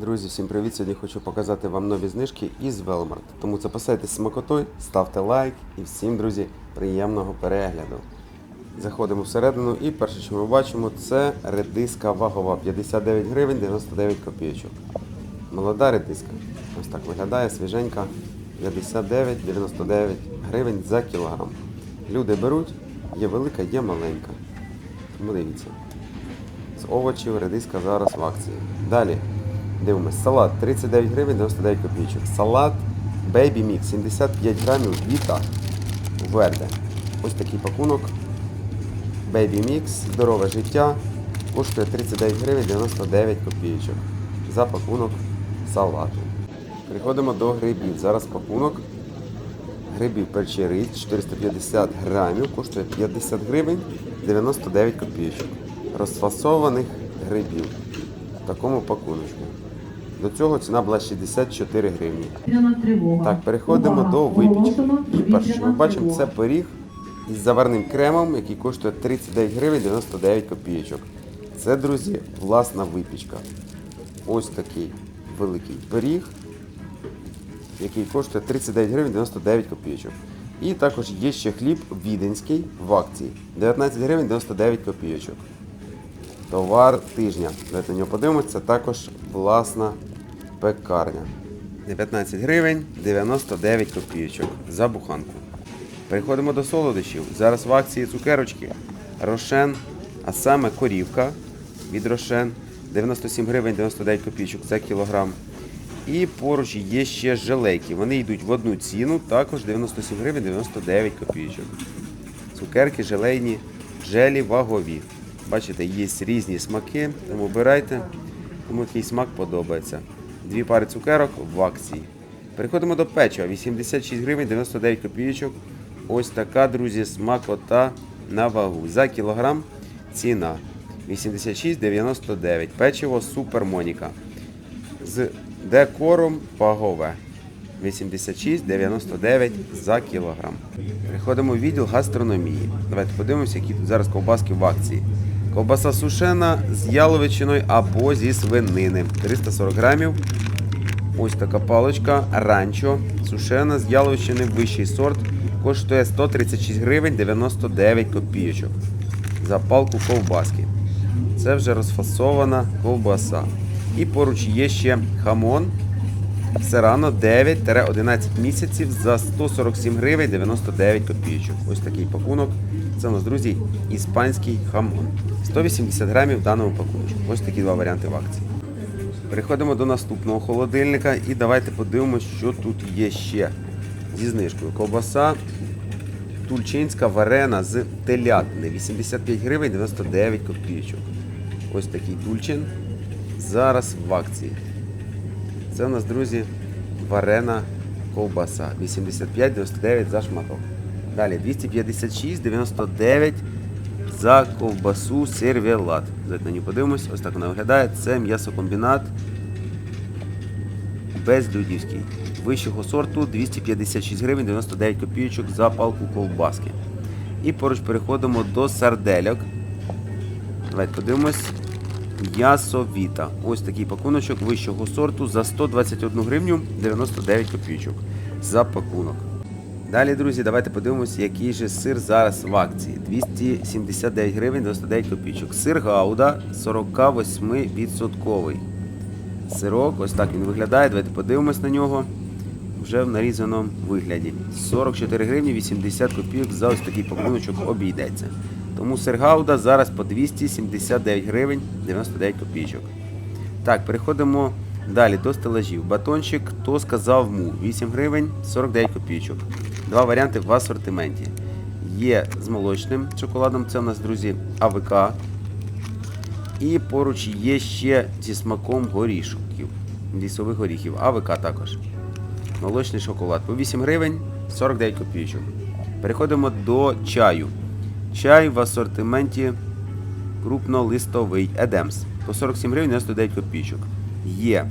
Друзі, всім привіт! Сьогодні хочу показати вам нові знижки із Велмарт. Тому запасайтесь смакотою, ставте лайк і всім, друзі, приємного перегляду. Заходимо всередину і перше, що ми бачимо, це редиска вагова 59 гривень 99 копійочок. Молода редиска. Ось так виглядає свіженька 59-99 гривень за кілограм. Люди беруть, є велика, є маленька. Тому дивіться. З овочів редиска зараз в акції. Далі дивимось. Салат 39 гривень 99 копійочок. Салат Baby Mix 75 грамів Віта Верде. Ось такий пакунок. Baby Mix, здорове життя. Коштує 39 гривень 99 копійочок. За пакунок салату. Переходимо до грибів. Зараз пакунок. Грибів перший 450 грамів, коштує 50 гривень 99 копійочок. Розфасованих грибів в такому пакуночку. До цього ціна була 64 гривні. Так, переходимо Увага! до випічки. І перше, що ми бачимо, це пиріг із заварним кремом, який коштує 39 гривень 99 копійочок. Це, друзі, власна випічка. Ось такий великий пиріг, який коштує 39 гривень 99 копійочок. І також є ще хліб віденський в акції 19 гривень 99 копійочок. Товар тижня. Давайте на нього подивимося. Це також власна пекарня. 19 гривень 99 копійочок за буханку. Переходимо до солодощів. Зараз в акції цукерочки. Рошен, а саме корівка від Рошен 97 гривень 99 копійочок за кілограм. І поруч є ще желейки. Вони йдуть в одну ціну, також 97 гривень 99 копійочок. Цукерки желейні, желі вагові. Бачите, є різні смаки, тому обирайте, кому який смак подобається. Дві пари цукерок в акції. Переходимо до печива. 86 гривень 99 копійочок. Ось така, друзі, смакота на вагу. За кілограм ціна 86,99. Печиво Супер Моніка. З декором вагове. 86,99 за кілограм. Переходимо в відділ гастрономії. Давайте подивимося, які тут зараз ковбаски в акції. Ковбаса сушена з яловичиною або зі свинини. 340 грамів. Ось така паличка ранчо. Сушена з яловичини вищий сорт. Коштує 136 гривень 99 копійочок. За палку ковбаски. Це вже розфасована ковбаса. І поруч є ще хамон Серано 9-11 місяців за 147 гривень 99 копійочок. Ось такий пакунок. Це у нас, друзі, іспанський хамон. 180 грамів в даному пакунку. Ось такі два варіанти в акції. Переходимо до наступного холодильника і давайте подивимося, що тут є ще зі знижкою. Ковбаса тульчинська варена з телятини. 85 гривень 99 копійочок. Ось такий тульчин. Зараз в акції. Це у нас, друзі, варена ковбаса. 85,99 за шматок. Далі 256,99 за ковбасу сервелат. Давайте на нього подивимось. Ось так вона виглядає. Це м'ясокомбінат безлюдівський. Вищого сорту 256 гривень 99 копійочок за палку ковбаски. І поруч переходимо до сардельок. Давайте подивимось. М'ясо Віта. Ось такий пакуночок вищого сорту за 121 гривню 99 копійочок за пакунок. Далі, друзі, давайте подивимося, який же сир зараз в акції. 279 гривень 99 копійочок. Сир Гауда 48%. Сирок, ось так він виглядає. Давайте подивимось на нього. Вже в нарізаному вигляді. 44 гривні 80 копійок за ось такий пакуночок обійдеться. Тому сир Гауда зараз по 279 гривень 99 копійочок. Так, переходимо далі до стелажів. Батончик, хто сказав му, 8 гривень 49 копійочок. Два варіанти в асортименті. Є з молочним шоколадом, це у нас, друзі, АВК. І поруч є ще зі смаком горішків, лісових горіхів, АВК також. Молочний шоколад по 8 гривень 49 копійочок. Переходимо до чаю. Чай в асортименті крупнолистовий Едемс по 47 гривень 99 копійочок. Є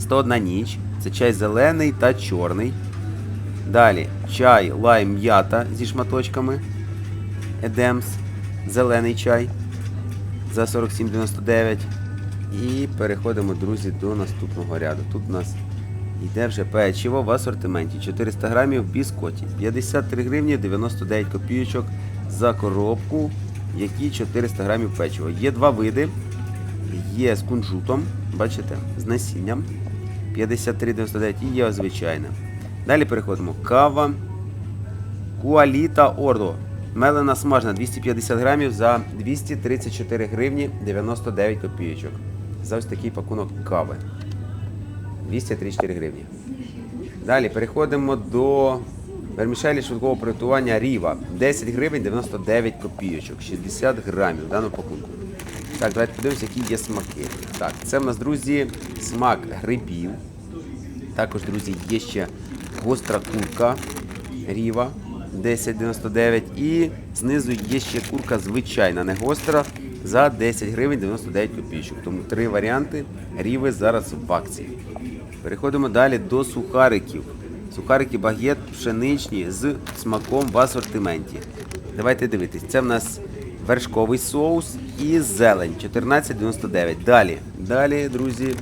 101 ніч, це чай зелений та чорний. Далі чай лайм м'ята зі шматочками. Едемс, зелений чай за 47,99. І переходимо, друзі, до наступного ряду. Тут у нас йде вже печиво в асортименті. 400 грамів біскоті. 53 гривні 99 копійочок за коробку, які 400 грамів печива. Є два види. Є з кунжутом, бачите, з насінням 53,99 і є звичайна. Далі переходимо. Кава Куаліта Ордо. Мелена смажена 250 грамів за 234 гривні 99 копійочок. За ось такий пакунок кави. 234 гривні. Далі переходимо до вермішелі швидкого приготування Ріва. 10 гривень 99 копійочок, 60 грамів в даному пакунку. Так, давайте подивимося, які є смаки. Так, це в нас, друзі, смак грибів. Також, друзі, є ще гостра курка Ріва 10,99. І знизу є ще курка звичайна, не гостра, за 10 гривень 99 копійочок. Тому три варіанти Ріви зараз в акції. Переходимо далі до сухариків. Сухарики багет пшеничні з смаком в асортименті. Давайте дивитись. Це в нас вершковий соус і зелень 14,99. Далі. Далі, друзі,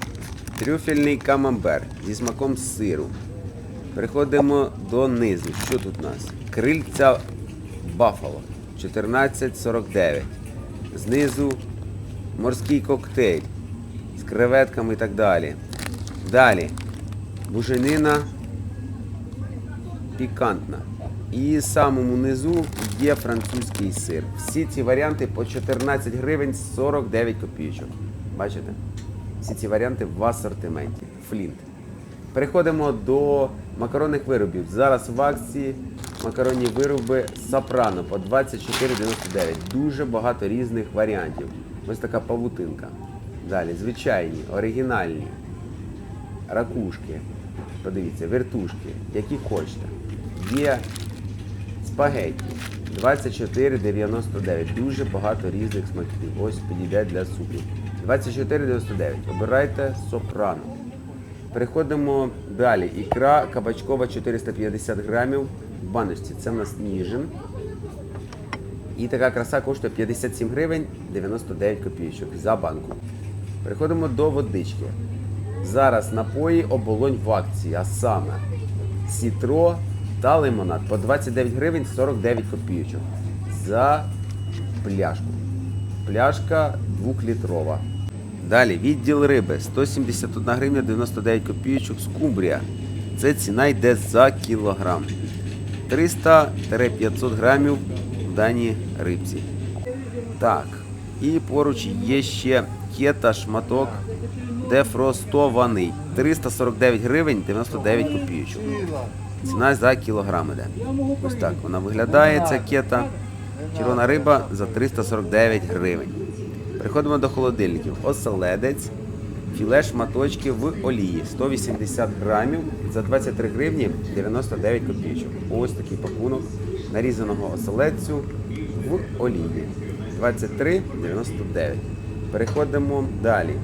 трюфельний камамбер зі смаком сиру. Переходимо до низу. Що тут у нас? Крильця Баффало 14,49. Знизу морський коктейль з креветками і так далі. Далі. Буженина пікантна. І в самому низу є французький сир. Всі ці варіанти по 14 гривень 49 копійочок. Бачите? Всі ці варіанти в асортименті. Флінт. Переходимо до макаронних виробів. Зараз в акції макаронні вироби Сопрано по 24,99. Дуже багато різних варіантів. Ось така павутинка. Далі, звичайні, оригінальні, ракушки. Подивіться, вертушки, які хочете. Є спагетті 24,99. Дуже багато різних смаків. Ось підійде для супу. 24,99. Обирайте сопрано. Переходимо далі. Ікра кабачкова 450 грамів в баночці. Це в нас ніжин. І така краса коштує 57 гривень 99 копійочок за банку. Переходимо до водички. Зараз напої оболонь в акції, а саме сітро та лимонад по 29 гривень 49 копійочок за пляшку. Пляшка 2-літрова. Далі відділ риби 171 гривня 99 копійочок скумбрія. Це ціна йде за кілограм. 300-500 грамів в даній рибці. Так. І поруч є ще кета шматок дефростований. 349 гривень 99 копійочок. Ціна за кілограм іде. Ось так вона виглядає, ця кета. Червона риба за 349 гривень. Переходимо до холодильників. Оселедець, філе шматочки в олії 180 грамів за 23 гривні 99 копійочок. Ось такий пакунок нарізаного оселедцю в олії. 23,99. Переходимо далі.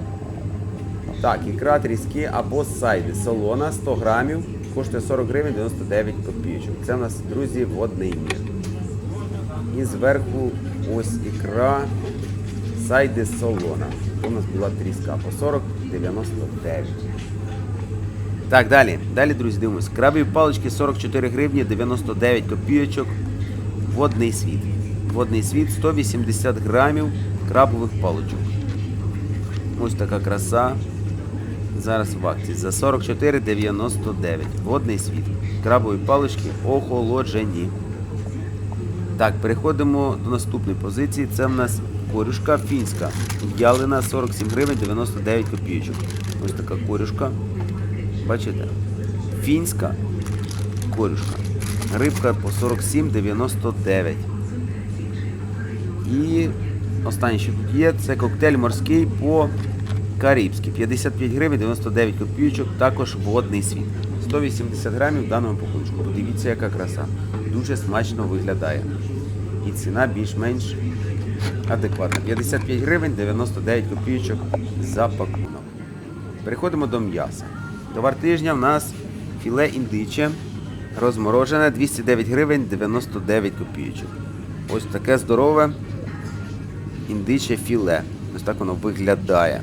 Так, ікра тріски або сайди. Солона 100 грамів. Коштує 40 гривень 99 копійочок. Це у нас, друзі, водний мір. І зверху ось ікра сайди солона. У нас була тріска по 40,99. Так, далі. Далі, друзі, дивимось. Крабові палички 44 гривні 99 копійочок. Водний світ. Водний світ 180 грамів крабових паличок. Ось така краса. Зараз в акції за 44,99. Водний світ. Крабові палички охолоджені. Так, переходимо до наступної позиції. Це в нас корюшка фінська. Ялина 47 гривень 99 копійочок. Ось така корюшка. Бачите? Фінська корюшка. Рибка по 47,99. І останнє, що тут є, це коктейль морський по карибськи. 55 гривень 99 копійочок, також водний світ. 180 грамів в даному пакунку. Подивіться, яка краса. Дуже смачно виглядає. І ціна більш-менш адекватна. 55 гривень 99 копійочок за пакунок. Переходимо до м'яса. Товар тижня в нас філе індиче розморожене 209 гривень 99 копійочок. Ось таке здорове індиче філе. Ось так воно виглядає.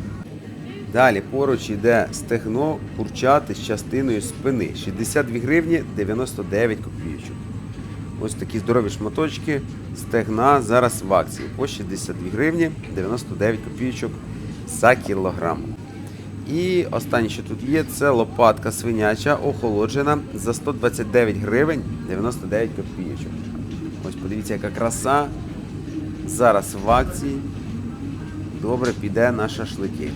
Далі поруч йде стегно курчати з частиною спини. 62 гривні 99 копійочок. Ось такі здорові шматочки стегна зараз в акції по 62 гривні 99 копійочок за кілограм. І останнє, що тут є, це лопатка свиняча, охолоджена за 129 гривень 99 копійочок. Ось подивіться, яка краса. Зараз в акції. Добре піде на шашлики.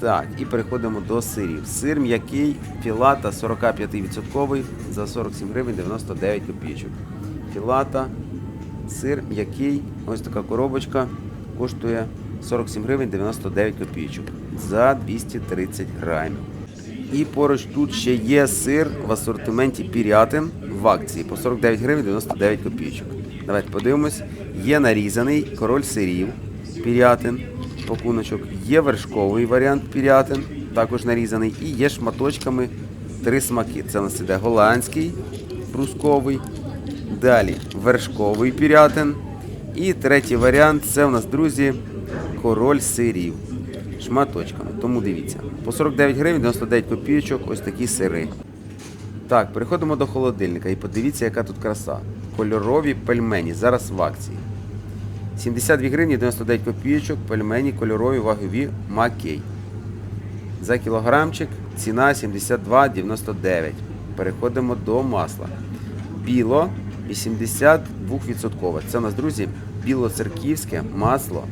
Так, і переходимо до сирів. Сир м'який, філата 45% за 47 гривень 99 копійочок. Філата, сир м'який, ось така коробочка, коштує 47 гривень 99 копійочок за 230 грамів. І поруч тут ще є сир в асортименті Пірятин в акції по 49 гривень 99 копійочок. Давайте подивимось. Є нарізаний король сирів Пірятин, пакуночок. Є вершковий варіант Пірятин, також нарізаний. І є шматочками три смаки. Це у нас іде голландський, брусковий, далі вершковий Пірятин. І третій варіант це у нас, друзі, король сирів шматочками. Тому дивіться. По 49 гривень 99 копійочок ось такі сири. Так, переходимо до холодильника і подивіться, яка тут краса. Кольорові пельмені. Зараз в акції. 72 гривні 99 копійочок, пельмені кольорові вагові Макей. За кілограмчик ціна 72,99. Переходимо до масла. Біло 82%. Це у нас, друзі, білоцерківське масло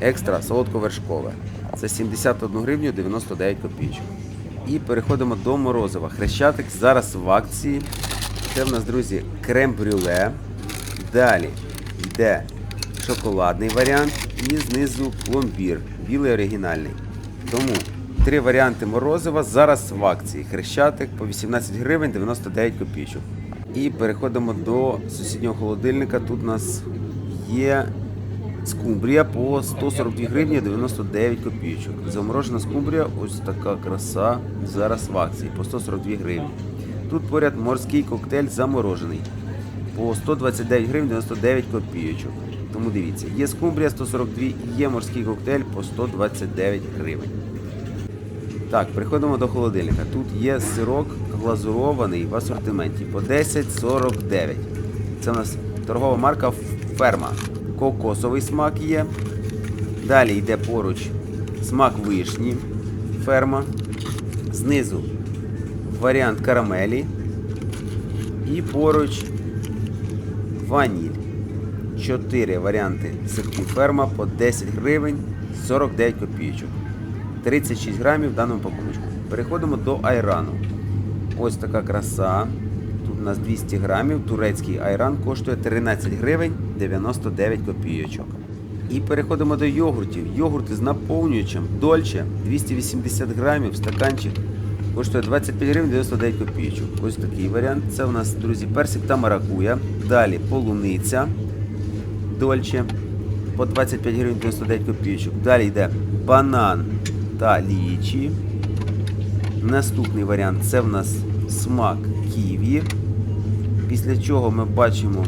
екстра солодковершкове. Це 71 гривню 99 копійочок. І переходимо до морозива. Хрещатик зараз в акції. Це в нас, друзі, крем-брюле. Далі йде шоколадний варіант і знизу пломбір, білий оригінальний. Тому три варіанти морозива зараз в акції. Хрещатик по 18 гривень 99 копійочок. І переходимо до сусіднього холодильника. Тут у нас є скумбрія по 142 гривні 99 копійочок. Заморожена скумбрія, ось така краса зараз в акції по 142 гривні. Тут поряд морський коктейль заморожений по 129 гривень 99 копійочок. Тому дивіться, є скумбрія 142 і є морський коктейль по 129 гривень. Так, переходимо до холодильника. Тут є сирок глазурований в асортименті по 10,49. Це у нас торгова марка Ферма. Кокосовий смак є. Далі йде поруч смак вишні. Ферма. Знизу варіант карамелі. І поруч ваніль. Чотири варіанти сирків ферма по 10 гривень 49 копійочок. 36 грамів в даному пакуночку. Переходимо до айрану. Ось така краса. Тут у нас 200 грамів. Турецький айран коштує 13 гривень 99 копійочок. І переходимо до йогуртів. Йогурти з наповнюючим Дольче 280 грамів, стаканчик коштує 25 гривень 99 копійочок. Ось такий варіант. Це у нас, друзі, персик та маракуя. Далі полуниця Дольче по 25 гривень 99 копійочок. Далі йде банан та лічі. Наступний варіант це в нас смак ківі. Після чого ми бачимо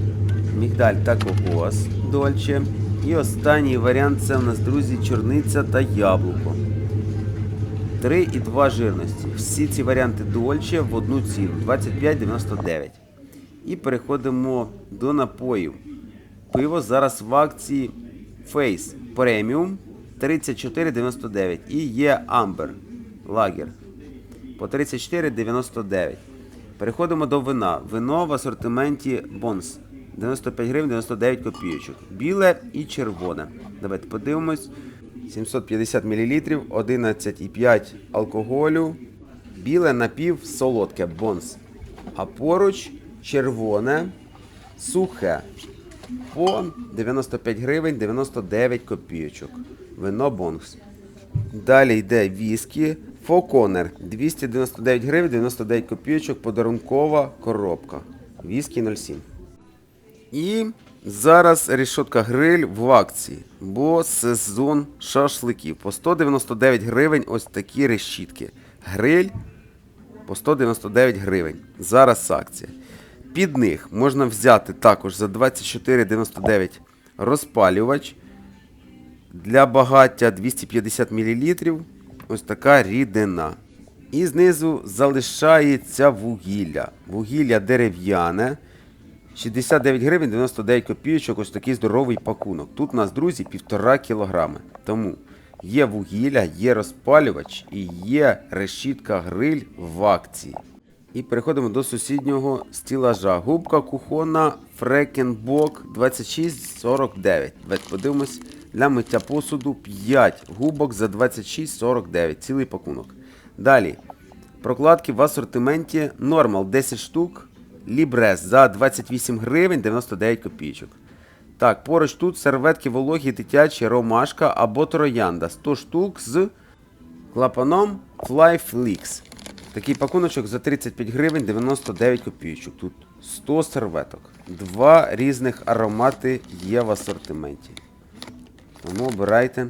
мігдаль та кокос дольче. І останній варіант це в нас, друзі, чорниця та яблуко. 3,2 жирності. Всі ці варіанти дольче в одну ціну 25,99. І переходимо до напоїв. Пиво зараз в акції Face Premium 34,99 і є Amber Lager по 34,99. Переходимо до вина. Вино в асортименті Bons 95 гривень 99 копійочок. Біле і червоне. Давайте подивимось. 750 мл, 11,5 алкоголю. Біле напів солодке Бонс. А поруч червоне, сухе по 95 гривень 99 копійочок. Вино Бонс. Далі йде віскі Фоконер 299 гривень 99 копійочок. Подарункова коробка. Віскі 07. І зараз рішотка гриль в акції, бо сезон шашликів. По 199 гривень ось такі решітки. Гриль по 199 гривень. Зараз акція. Під них можна взяти також за 24,99 розпалювач Для багаття 250 мл. Ось така рідина. І знизу залишається вугілля. Вугілля дерев'яне. 69 гривень 99 копійочок, ось такий здоровий пакунок. Тут у нас, друзі, півтора кілограми. Тому є вугілля, є розпалювач і є решітка гриль в акції. І переходимо до сусіднього стілажа. Губка кухонна Фрекенбок 2649. Подивимось. Для миття посуду 5 губок за 2649. Цілий пакунок. Далі. Прокладки в асортименті Normal 10 штук. Libres за 28 гривень 99 копійочок. Так, поруч тут серветки вологі дитячі ромашка або троянда 100 штук з клапаном Flyflix. Такий пакуночок за 35 гривень 99 копійочок. Тут 100 серветок. Два різних аромати є в асортименті. Тому обирайте,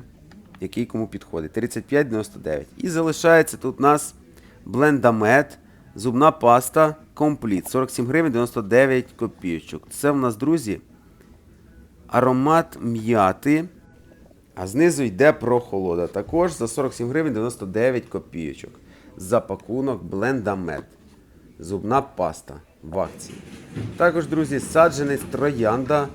який кому підходить. 35,99. І залишається тут у нас блендамет, зубна паста компліт. 47 гривень 99 копійочок. Це в нас, друзі, аромат м'яти. А знизу йде прохолода. Також за 47 гривень 99 копійочок. За пакунок блендамет. Зубна паста в акції. Також, друзі, саджанець троянда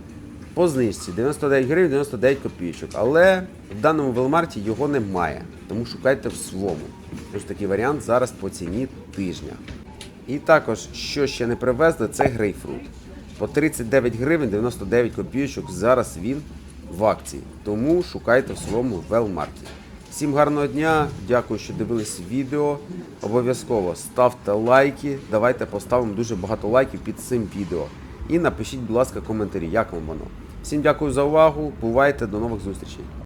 по знижці 99 гривень 99 копійочок. Але в даному велмарті його немає. Тому шукайте в своєму. Ось такий варіант зараз по ціні тижня. І також, що ще не привезли, це грейпфрут. По 39 гривень 99 копійочок. Зараз він в акції. Тому шукайте в своєму велмарті. Всім гарного дня, дякую, що дивились відео. Обов'язково ставте лайки. Давайте поставимо дуже багато лайків під цим відео. І напишіть, будь ласка, коментарі, як вам воно. Всім дякую за увагу. Бувайте, до нових зустрічей.